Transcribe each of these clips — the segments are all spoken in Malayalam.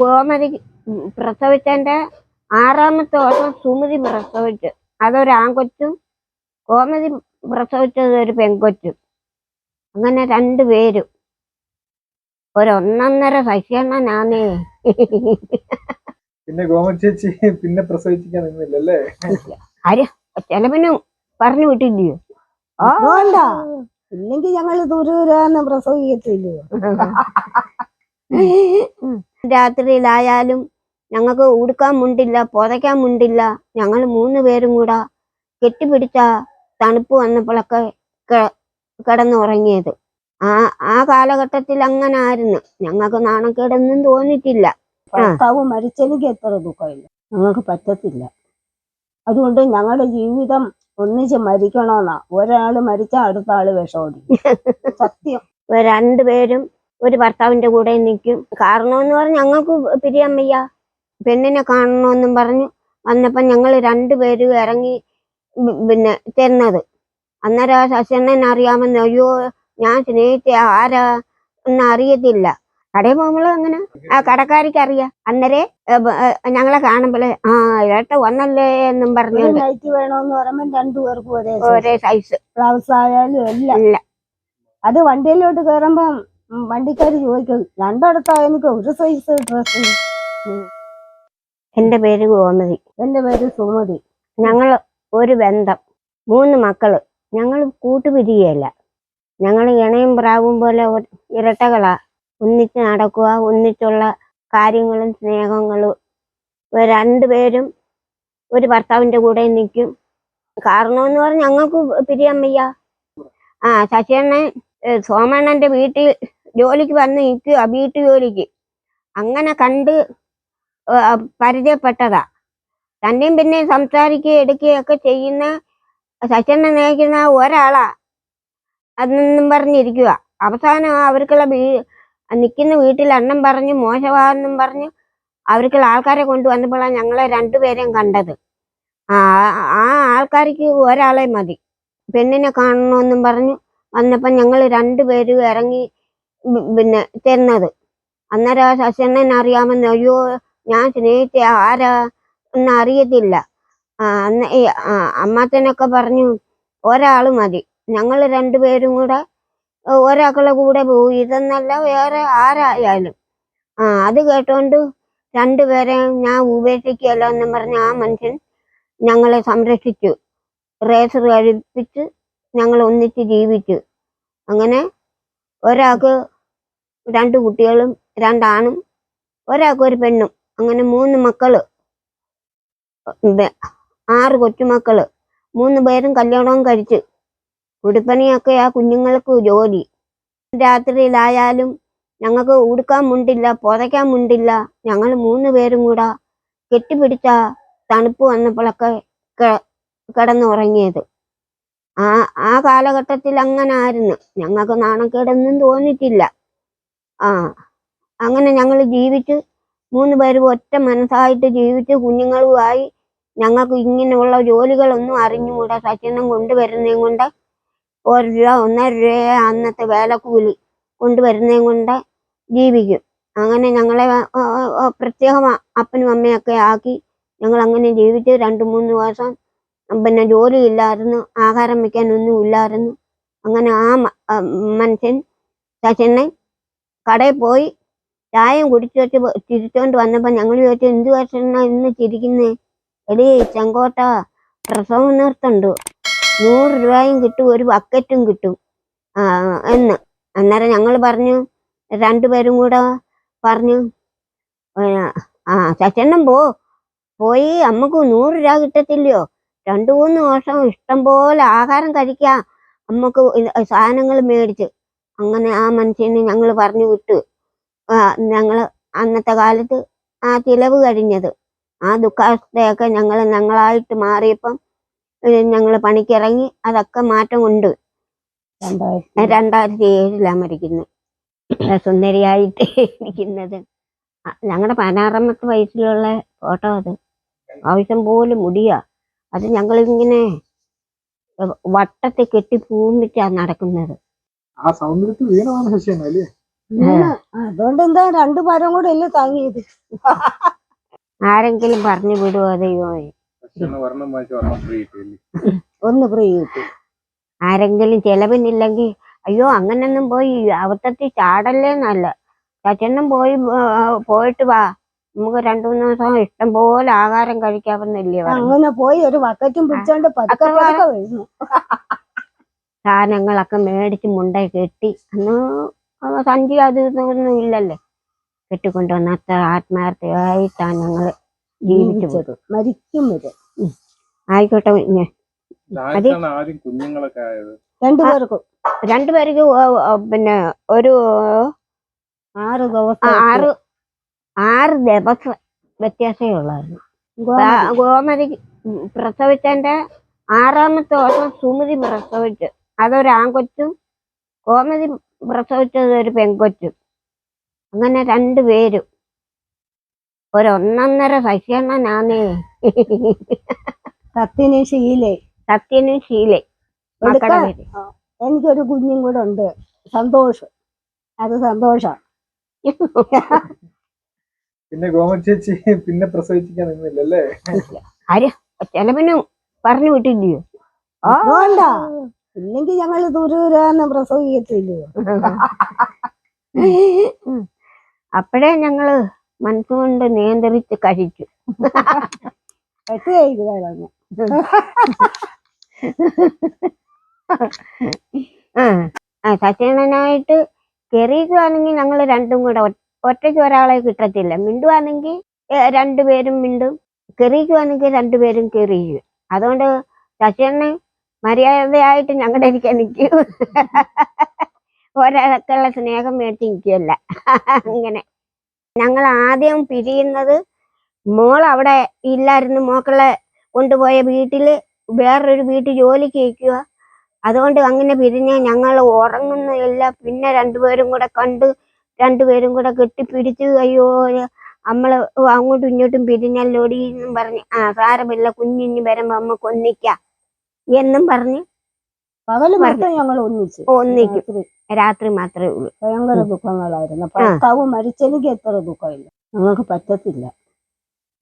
ഗോമതി. പ്രസവിച്ചതിന്റെ ആറാമത്തെ വർഷം സുമതി പ്രസവിച്ചു. അതൊരു ആൺകൊച്ചും ഗോമതി പ്രസവിച്ചത് ഒരു പെൺകൊച്ചും. അങ്ങനെ രണ്ടു പേരും. ഒരൊന്നൊന്നര സഹ്യണ്ണനാന്നേ പിന്നെ ഗോമതി ചേച്ചി പിന്നെ പ്രസവിച്ചിക്കാൻ നിന്നില്ലല്ലേ? ചെലവിനും പറഞ്ഞു വിട്ടില്ലയോ? ആ. വേണ്ട. ഇല്ലെങ്കിൽ ഞങ്ങൾ ദൂരെ പ്രസവിക്കത്തില്ലയോ? രാത്രിയിലായാലും ഞങ്ങൾക്ക് ഉടുക്കാൻ മുണ്ടില്ല പുതയ്ക്കാൻ മുണ്ടില്ല. ഞങ്ങൾ മൂന്ന് പേരും കൂടെ കെട്ടിപ്പിടിച്ച തണുപ്പ് വന്നപ്പോഴൊക്കെ കിടന്നുറങ്ങിയത്. ആ ആ കാലഘട്ടത്തിൽ അങ്ങനെ ആയിരുന്നു ഞങ്ങൾക്ക് നാണക്കേടൊന്നും തോന്നിയിട്ടില്ല. ഭർത്താവ് മരിച്ചെനിക്ക് എത്ര ദുഃഖമില്ല ഞങ്ങൾക്ക് പറ്റത്തില്ല. അതുകൊണ്ട് ഞങ്ങളുടെ ജീവിതം ഒന്നിച്ച് മരിക്കണമെന്നാ. ഒരാൾ മരിച്ച അടുത്ത ആൾ വിഷോടി സത്യം. രണ്ടുപേരും ഒരു ഭർത്താവിന്റെ കൂടെ നിൽക്കും. കാരണമെന്ന് പറഞ്ഞ് ഞങ്ങൾക്ക് പിരിയാൻ വയ്യ പെണ്ണിനെ കാണണമെന്നും പറഞ്ഞു വന്നപ്പം ഞങ്ങൾ രണ്ടുപേരും ഇറങ്ങി പിന്നെ തരുന്നത് അന്നേരം ആ ശശണ്ണൻ അറിയാമെന്ന് അയ്യോ ഞാൻ സ്നേഹിച്ച ആരാ എന്ന് അറിയത്തില്ല. കടയിൽ പോകുമ്പോൾ അങ്ങനെ? ആ കടക്കാരിക്ക് അറിയാം. അന്നേരെ ഞങ്ങളെ കാണുമ്പോളെ ആ ഏട്ട വന്നല്ലേ എന്നും പറഞ്ഞു ലൈറ്റ് പറയുമ്പോൾ രണ്ടുപേർക്കും ഒരേ ഒരേ സൈസ് ബ്ലൗസ് ആയാലും എല്ലാം. അത് വണ്ടിയിലോട്ട് കയറുമ്പം ഉം, വണ്ടിക്കാര് ചോദിക്കും രണ്ടിടത്താ എനിക്ക് ഒരു സൈസ് ഡ്രസ് എന്റെ പേര് ഗോമതി. എന്റെ പേര് സുമതി. ഞങ്ങൾ ഒരു ബന്ധം മൂന്ന് മക്കൾ. ഞങ്ങൾ കൂട്ടുപിരിയല്ല. ഞങ്ങൾ ഇണയും പ്രാവും പോലെ ഇരട്ടകളാ. ഒന്നിച്ച് നടക്കുക ഒന്നിച്ചുള്ള കാര്യങ്ങളും സ്നേഹങ്ങളും. രണ്ടുപേരും ഒരു ഭർത്താവിന്റെ കൂടെ നിൽക്കും. കാരണമെന്ന് പറഞ്ഞ് ഞങ്ങൾക്ക് പിരിയാൻ വയ്യ ആ ശശിയണ്ണൻ സോമണ്ണന്റെ വീട്ടിൽ ജോലിക്ക് വന്ന് നിൽക്കുക വീട്ടു ജോലിക്ക്. അങ്ങനെ കണ്ട് പരിചയപ്പെട്ടതാ. തന്നെയും പിന്നെയും സംസാരിക്കുകയും എടുക്കുകയൊക്കെ ചെയ്യുന്ന സച്ചനെ നയിക്കുന്ന ഒരാളാ. അതെന്നും പറഞ്ഞിരിക്കുക അവസാനം അവർക്കുള്ള വീ നിൽക്കുന്ന വീട്ടിൽ എണ്ണം പറഞ്ഞു മോശമാണെന്നും പറഞ്ഞു അവർക്കുള്ള ആൾക്കാരെ കൊണ്ടുവന്നപ്പോഴാണ് ഞങ്ങളെ രണ്ടുപേരെയും കണ്ടത്. ആ ആ ആൾക്കാർക്ക് ഒരാളെ മതി. പെണ്ണിനെ കാണണമെന്നും പറഞ്ഞു വന്നപ്പം ഞങ്ങൾ രണ്ടുപേരും ഇറങ്ങി പിന്നെ തരുന്നത്. അന്നേരം ആ ശശിയണ്ണൻ അറിയാമെന്ന് അയ്യോ ഞാൻ സ്നേഹിച്ച ആരാ എന്ന് അറിയത്തില്ല. അന്ന് അമ്മാച്ചനൊക്കെ പറഞ്ഞു ഒരാൾ മതി. ഞങ്ങൾ രണ്ടുപേരും കൂടെ ഒരാക്കളെ കൂടെ പോകും ഇതെന്നല്ല വേറെ ആരായാലും. ആ അത് കേട്ടോണ്ട് രണ്ടുപേരെ ഞാൻ ഉപേക്ഷിക്കുകയല്ല എന്നും പറഞ്ഞ ആ മനുഷ്യൻ ഞങ്ങളെ സംരക്ഷിച്ചു. റേസർ കഴിപ്പിച്ച് ഞങ്ങൾ ഒന്നിച്ച് ജീവിച്ചു. അങ്ങനെ ഒരാൾക്ക് രണ്ട് കുട്ടികളും രണ്ടാണും ഒരാൾക്ക് ഒരു പെണ്ണും അങ്ങനെ മൂന്ന് മക്കൾ. ആറ് കൊച്ചുമക്കൾ. മൂന്ന് പേരും കല്യാണവും കഴിച്ച്. ഉടുപ്പണിയൊക്കെ ആ കുഞ്ഞുങ്ങൾക്ക് ജോലി. രാത്രിയിലായാലും ഞങ്ങൾക്ക് ഉടുക്കാൻ മുണ്ടില്ല പുതയ്ക്കാൻ മുണ്ടില്ല. ഞങ്ങൾ മൂന്ന് പേരും കൂടെ കെട്ടിപ്പിടിച്ച തണുപ്പ് വന്നപ്പോഴൊക്കെ കിടന്നുറങ്ങിയത്. ആ ആ കാലഘട്ടത്തിൽ അങ്ങനെ ആയിരുന്നു ഞങ്ങൾക്ക് നാണക്കേടൊന്നും തോന്നിയിട്ടില്ല. ആ. അങ്ങനെ ഞങ്ങൾ ജീവിച്ച് മൂന്ന് പേരും ഒറ്റ മനസ്സായിട്ട് ജീവിച്ച് കുഞ്ഞുങ്ങളുമായി ഞങ്ങൾക്ക് ഇങ്ങനെയുള്ള ജോലികളൊന്നും അറിഞ്ഞുകൂടാ. സച്ചിനും കൊണ്ടുവരുന്നതും കൊണ്ട് ഒരു രൂപ ഒന്നര രൂപ അന്നത്തെ വേലക്കൂലി കൊണ്ടുവരുന്നതും കൊണ്ട് ജീവിക്കും. അങ്ങനെ ഞങ്ങളെ പ്രത്യേകം അപ്പനും അമ്മയൊക്കെ ആക്കി ഞങ്ങൾ അങ്ങനെ ജീവിച്ച് രണ്ട് മൂന്ന് ദിവസം പിന്നെ ജോലി ഇല്ലായിരുന്നു ആഹാരം വെക്കാനൊന്നും ഇല്ലായിരുന്നു അങ്ങനെ ആ മനുഷ്യൻ ശശിനെ കടയിൽ പോയി ചായം കുടിച്ചു വെച്ച് പോ- ചിരിച്ചോണ്ട് വന്നപ്പോ ഞങ്ങൾ ചോദിച്ചു എന്ത് വർഷമാണ് ഇന്ന് ചിരിക്കുന്നേ? എടീ ചെങ്കോട്ട പ്രസവം നിർത്തുണ്ട്. നൂറ് രൂപയും കിട്ടും ഒരു ബക്കറ്റും കിട്ടും. എന്ന്. അന്നേരം ഞങ്ങൾ പറഞ്ഞു രണ്ടുപേരും കൂടെ പറഞ്ഞു ആ ശശണ്ണം പോ. പോയി അമ്മയ്ക്ക് നൂറ് രൂപ കിട്ടത്തില്ലയോ? രണ്ടു മൂന്ന് വർഷം ഇഷ്ടം പോലെ ആഹാരം കഴിക്കാം. അമ്മയ്ക്ക് സാധനങ്ങൾ മേടിച്ച്. അങ്ങനെ ആ മനുഷ്യനെ ഞങ്ങൾ പറഞ്ഞു വിട്ടു. ഞങ്ങൾ അന്നത്തെ കാലത്ത് ആ ചിലവ് കഴിഞ്ഞത്. ആ ദുഃഖാവസ്ഥയൊക്കെ ഞങ്ങൾ ഞങ്ങളായിട്ട് മാറിയപ്പം ഞങ്ങൾ പണിക്കിറങ്ങി അതൊക്കെ മാറ്റം ഉണ്ട് രണ്ടായിരത്തി ഏഴിലാണ് മരിക്കുന്നത് സുന്ദരിയായിട്ട് ഇരിക്കുന്നത്. ഞങ്ങളുടെ പതിനാറാമത്തെ വയസ്സിലുള്ള ഫോട്ടോ അത്. ആവശ്യം പോലും മുടിയാ. അത് ഞങ്ങളിങ്ങനെ വട്ടത്തിൽ കെട്ടി പൂമിച്ചാണ് നടക്കുന്നത്. ആ സൗന്ദര്യത്തിൽ വീണതാണ് ശശിയാണ് അല്ലേ അതുകൊണ്ട് എന്താ രണ്ടു മരം കൂടെ അല്ലേ താങ്ങിയത്? ആരെങ്കിലും പറഞ്ഞു വിടുവോ ഒന്ന് ഫ്രീ കിട്ടി ആരെങ്കിലും ചെലവിനില്ലെങ്കിൽ അയ്യോ അങ്ങനൊന്നും പോയി അബദ്ധത്തിൽ ചാടല്ലേ നല്ല ചച്ചനും പോയി പോയിട്ട് വാ. നമുക്ക് രണ്ടു മൂന്ന് ദിവസം ഇഷ്ടം പോലെ ആഹാരം കഴിക്കാവുന്നില്ലേ അങ്ങനെ പോയി ഒരു ബക്കറ്റും പിടിച്ചോണ്ട് പതുക്കെ വരുന്നു. സാധനങ്ങളൊക്കെ മേടിച്ച് മുണ്ട കെട്ടി. അന്ന് സഞ്ചി അത് ഇതൊന്നും ഇല്ലല്ലേ. കെട്ടിക്കൊണ്ടുവന്ന അത്ര ആത്മാർത്ഥമായിട്ടാണ് ഞങ്ങൾ ജീവിച്ചു പോയത് ജീവിച്ചത് മരിക്കും വരെ. ആയിക്കോട്ടെ രണ്ടുപേർക്കും പിന്നെ ഒരു ആറ് ദിവസം ആറ് ആറ് ദിവസം വ്യത്യാസമേ ഉള്ളായിരുന്നു. ഗോമതി. പ്രസവിച്ചതിന്റെ ആറാമത്തെ ദിവസം സുമതി പ്രസവിച്ചു. അതൊരു കോമതി പ്രസവിച്ചത് ഒരു പെങ്കൊച്ചും അങ്ങനെ രണ്ടുപേരും ഒരൊന്നൊന്നര സഹ്യണ്ണനാന്നേ. സത്യന് ശീലേ. സത്യനും ശീലേ. മക്കളുടെ എടുക്കാൻ പേര് എനിക്കൊരു കുഞ്ഞും കൂടെ ഉണ്ട്. സന്തോഷം. അത് സന്തോഷം പിന്നെ ഗോമച്ചേച്ചി പിന്നെ പ്രസവിച്ചിക്കാൻ നിന്നില്ലല്ലേ? ചെലവിനും പറഞ്ഞു വിട്ടില്ലയോ? ആ. ഇല്ലെങ്കിൽ ഞങ്ങൾ ദൂരാന്ന് പ്രസവിക്കത്തില്ലയോ അപ്പഴേ ഞങ്ങൾ മനസ്സുകൊണ്ട് നിയന്ത്രിച്ച് കഴിച്ചു ആ സത്യനായിട്ട് കെറിയുകയാണെങ്കിൽ ഞങ്ങൾ രണ്ടും കൂടെ ഒറ്റയ്ക്ക് ഒരാളെ കിട്ടത്തില്ല. മിണ്ടുവാണെങ്കിൽ രണ്ടുപേരും മിണ്ടും. കയറിയിക്കുവാണെങ്കിൽ രണ്ടുപേരും കയറിയിരിക്കും അതുകൊണ്ട് ശശിയണ്ണൻ മര്യാദയായിട്ട് ഞങ്ങളുടെ എനിക്ക് നിൽക്കൂ ഒരാൾക്കുള്ള സ്നേഹം മേടിച്ച് നിൽക്കുകയല്ല അങ്ങനെ. ഞങ്ങൾ ആദ്യം പിരിയുന്നത് മോൾ അവിടെ ഇല്ലായിരുന്നു. മോക്കളെ കൊണ്ടുപോയ വീട്ടിൽ വേറൊരു വീട്ടിൽ ജോലിക്ക് വയ്ക്കുക അതുകൊണ്ട് അങ്ങനെ പിരിഞ്ഞ ഞങ്ങൾ ഉറങ്ങുന്നില്ല പിന്നെ രണ്ടുപേരും കൂടെ കണ്ട് രണ്ടുപേരും കൂടെ കെട്ടിപ്പിടിച്ച് അയ്യോ നമ്മൾ അങ്ങോട്ടും ഇങ്ങോട്ടും പിരിഞ്ഞല്ലോടി എന്നും പറഞ്ഞ്. ആ സാരമില്ല. കുഞ്ഞിഞ്ഞ് വരുമ്പോൾ നമുക്ക് ഒന്നിക്കാം എന്നും പറഞ്ഞ് പകൽ മൊത്തം ഞങ്ങൾ ഒന്നിച്ച്. ഒന്നിക്കും. രാത്രി. മാത്രമേ ഉള്ളൂ. ഭയങ്കര ദുഃഖങ്ങളായിരുന്നു. ഭർത്താവ് മരിച്ചെനിക്ക് എത്ര ദുഃഖമില്ല. ഞങ്ങൾക്ക് പറ്റത്തില്ല.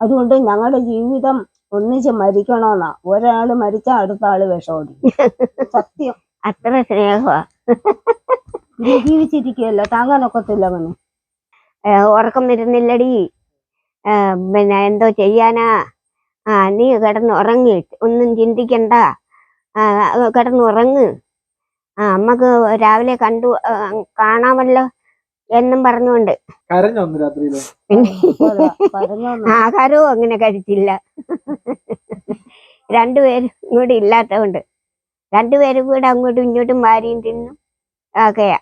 അതുകൊണ്ട് ഞങ്ങളുടെ ജീവിതം ഒന്നിച്ച് മരിക്കണമെന്നാ ഒരാൾ മരിച്ച അടുത്ത ആൾ വിഷമോടി സത്യം. അത്ര സ്നേഹമാ ജീവിച്ചിരിക്കുകയല്ല. താങ്ങാനൊക്കത്തില്ല അവന്. ഉറക്കം വരുന്നില്ലടി. പിന്നെ എന്തോ ചെയ്യാനാ. ആ നീ കിടന്ന് ഉറങ്ങിയിട്ട് ഒന്നും ചിന്തിക്കണ്ട. ആ കിടന്ന് ഉറങ്ങ് ആ അമ്മയ്ക്ക് രാവിലെ കണ്ടു കാണാമല്ലോ എന്നും പറഞ്ഞുകൊണ്ട്. ആ കരവും? ആഹാരവും അങ്ങനെ കഴിച്ചില്ല രണ്ടുപേരും കൂടി ഇല്ലാത്തതുകൊണ്ട്. രണ്ടുപേരും കൂടെ അങ്ങോട്ടും ഇങ്ങോട്ടും വാരിയും തിന്നും ഒക്കെയാ.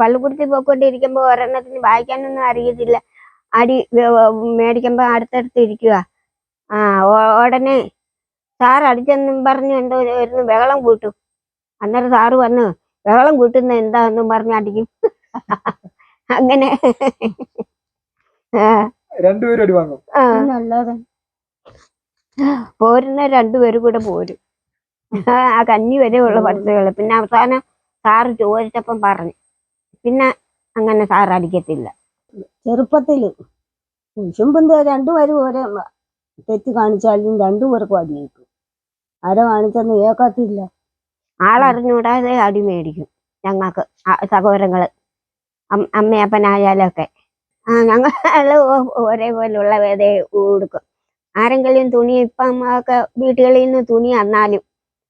പള്ളിക്കുടത്തിൽ പോയിക്കൊണ്ടിരിക്കുമ്പോ ഒരെണ്ണത്തിന് വായിക്കാനൊന്നും അറിയത്തില്ല. അടി മേടിക്കുമ്പോൾ അടുത്തടുത്ത് ഇരിക്കുക ആ ഉടനെ സാർ അടിച്ചെന്നും പറഞ്ഞു എന്തോ വരുന്നു ബഹളം കൂട്ടും. അന്നേരം സാറ് വന്ന് ബഹളം കൂട്ടുന്ന എന്താന്നും പറഞ്ഞ് അടിക്കും. അങ്ങനെ. രണ്ടുപേരും അടി വാങ്ങും. പോരുന്ന രണ്ടുപേരും കൂടെ പോരും. ആ കഞ്ഞി വരെയുള്ള പഠിത്തകൾ പിന്നെ അവസാനം സാറ് ചോദിച്ചപ്പം പറഞ്ഞു. പിന്നെ അങ്ങനെ സാർ അടിക്കത്തില്ല. ചെറുപ്പത്തിൽ കുശുമ്പും രണ്ടുപേരും ഒരേ തെറ്റ് കാണിച്ചാലും രണ്ടുപേർക്കും അടി കിട്ടും. ആരെ വാങ്ങിച്ചെന്ന് കേൾക്കത്തില്ല ആളറിഞ്ഞൂടാതെ അടി മേടിക്കും ഞങ്ങൾക്ക് സഹോദരങ്ങൾ അം- അമ്മയപ്പനായാലും ഒക്കെ ആ ഞങ്ങൾ ഒ- ഒരേപോലുള്ള വേദ കൊടുക്കും. ആരെങ്കിലും തുണി ഇപ്പം ഒക്കെ വീട്ടുകളിൽ നിന്ന് തുണി അന്നാലും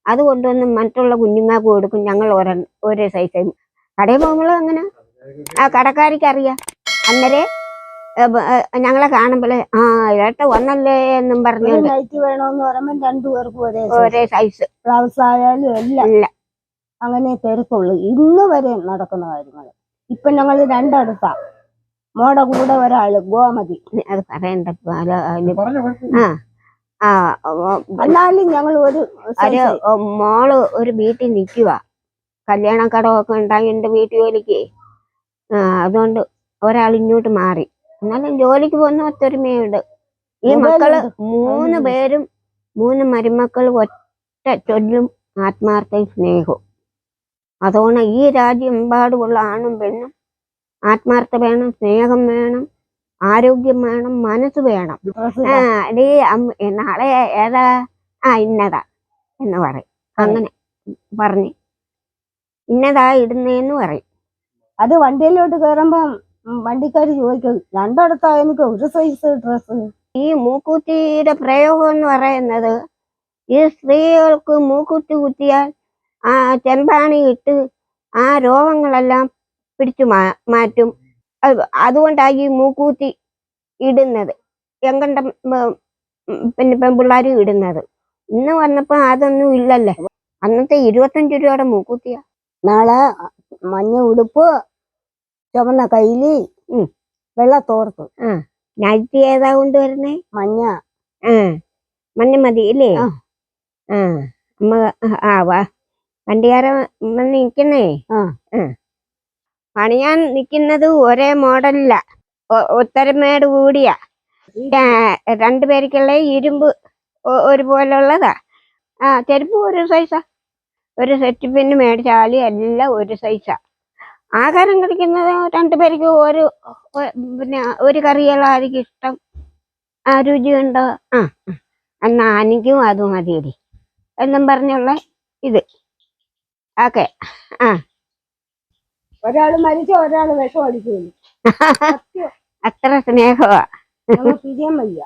അത് കൊണ്ടുവന്ന് മറ്റുള്ള കുഞ്ഞുങ്ങൾക്ക് കൊടുക്കും. ഞങ്ങൾ ഒരേ ഒരേ സൈസ് കടയിൽ പോകുമ്പോഴും അങ്ങനെ. ആ കടക്കാരിക്ക് അറിയാം. അന്നേരെ ഞങ്ങളെ കാണുമ്പോഴേ ആ ഇരട്ട വന്നല്ലേ എന്നും പറഞ്ഞു പറഞ്ഞുകൊണ്ട് വേണോന്ന് പറയുമ്പോൾ രണ്ടുപേർക്കും ഒരേ size. ഒരേ സൈസ് ബ്ലൗസ് ആയാലും എല്ലാം ഇല്ല. അങ്ങനെ തിരക്കുള്ളു. ഇന്ന് വരെ നടക്കുന്ന കാര്യങ്ങൾ ഇപ്പൊ ഞങ്ങൾ രണ്ടടുത്താ. മോടെ കൂടെ ഒരാൾ ഗോമതി. അത് പറയണ്ട. ആ എന്നാലും ഞങ്ങൾ ഒരു ഒരു മോൾ ഒരു വീട്ടിൽ നിൽക്കുക കല്യാണ കടമൊക്കെ ഉണ്ടായി എന്റെ വീട്ടു ജോലിക്ക് ആ അതുകൊണ്ട് ഒരാൾ ഇങ്ങോട്ട് മാറി. എന്നാലും ജോലിക്ക് പോകുന്ന ഒത്തൊരുമയുണ്ട് ഈ മക്കൾ മൂന്ന് പേരും മൂന്ന് മരുമക്കൾ ഒറ്റ ചൊല്ലും ആത്മാർത്ഥ സ്നേഹവും. അതുകൊണ്ട് ഈ രാജ്യം എമ്പാടുമുള്ള ആണും പെണ്ണും ആത്മാർത്ഥ വേണം സ്നേഹം വേണം ആരോഗ്യം വേണം മനസ്സ് വേണം. ഡീ നാളെ ഏതാ? ആ ഇന്നതാ എന്ന് പറയും. അങ്ങനെ പറഞ്ഞ്. ഇന്നതാ ഇടുന്നേന്ന് പറയും. അത് വണ്ടിയിലോട്ട് കയറുമ്പം വണ്ടിക്കാർ ചോദിക്കും രണ്ടിടത്താ എനിക്ക് ഒരു സൈസ് ഡ്രസ് ഈ മൂക്കുത്തിയുടെ പ്രയോഗം എന്ന് പറയുന്നത് ഈ സ്ത്രീകൾക്ക് മൂക്കുത്തി കുത്തിയാൽ ആ ചെമ്പാണി ഇട്ട് ആ രോഗങ്ങളെല്ലാം പിടിച്ചു മാ മാറ്റും. അതുകൊണ്ടാണ് ഈ മൂക്കൂത്തി ഇടുന്നത്. എങ്കണ്ട പിന്നെ പെൺപിള്ളാരും ഇടുന്നത്. ഇന്ന് വന്നപ്പോൾ അതൊന്നും ഇല്ലല്ലേ? അന്നത്തെ ഇരുപത്തഞ്ച് രൂപയുടെ മൂക്കൂത്തിയാ നാളെ മഞ്ഞ ഉടുപ്പ് ചുവന്ന കൈലി വെള്ള തോർത്ത് നൈറ്റി ഏതാ കൊണ്ടുവരുന്നേ? മഞ്ഞ. മഞ്ഞ മതി ഇല്ലേ? അമ്മ ആ വാ. പണിയാൻ നിക്കുന്നത് ഒരേ മോഡലില്ല ഉത്തരമേട് കൂടിയ. രണ്ടുപേർക്കുള്ള ഇരുമ്പ് ഒരുപോലുള്ളതാ. ആ ചെരുപ്പ് ഒരു സൈസാ. ഒരു സെറ്റ് പിന്നെ മേടിച്ചാലും എല്ലാം ഒരു സൈസാ. ആഹാരം കഴിക്കുന്നത് രണ്ടുപേർക്ക് ഒരു പിന്നെ ഒരു കറികളായിരിക്കും ഇഷ്ടം. ആ രുചിയുണ്ടോ? ആ ആ. എന്നാ എനിക്കും അത് മതിയടി. എന്നും പറഞ്ഞുള്ള ഇത്. ഓക്കെ. ഒരാൾ മരിച്ച ഒരാൾ വിഷം അടിക്കുന്നു അത്ര സ്നേഹമാ വയ്യ.